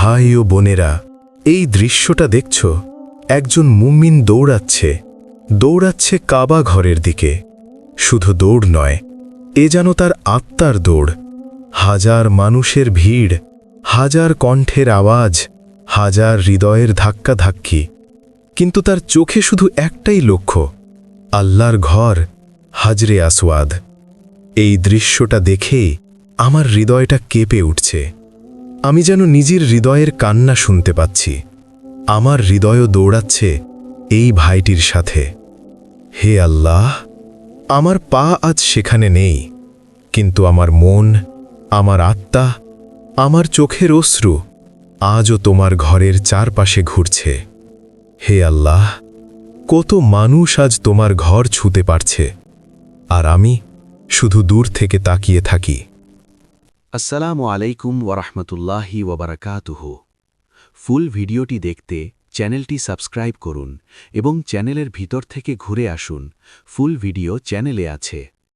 ভাই ও বোনেরা, এই দৃশ্যটা দেখছ? একজন মুমিন দৌড়াচ্ছে। দৌড়াচ্ছে কাবা ঘরের দিকে। শুধু দৌড় নয়, এ যেন তার আত্মার দৌড়। হাজার মানুষের ভিড়, হাজার কণ্ঠের আওয়াজ, হাজার হৃদয়ের ধাক্কা ধাক্কি কিন্তু তার চোখে শুধু একটাই লক্ষ্য, আল্লাহর ঘর, হাজরে আসওয়াদ। এই দৃশ্যটা দেখেই আমার হৃদয়টা কেঁপে উঠছে। আমি যেন নিজের হৃদয়ের কান্না শুনতে পাচ্ছি। আমার হৃদয়ও দৌড়াচ্ছে এই ভাইটির সাথে। হে আল্লাহ, আমার পা আজ সেখানে নেই, কিন্তু আমার মন, আমার আত্মা, আমার চোখের অশ্রু আজও তোমার ঘরের চারপাশে ঘুরছে। হে আল্লাহ, কত মানুষ আজ তোমার ঘর ছুতে পারছে, আর আমি শুধু দূর থেকে তাকিয়ে থাকি। আসসালামু আলাইকুম ওরহমতুল্লাহি ওবরাকাতুহু ফুল ভিডিওটি দেখতে চ্যানেলটি সাবস্ক্রাইব করুন এবং চ্যানেলের ভিতর থেকে ঘুরে আসুন। ফুল ভিডিও চ্যানেলে আছে।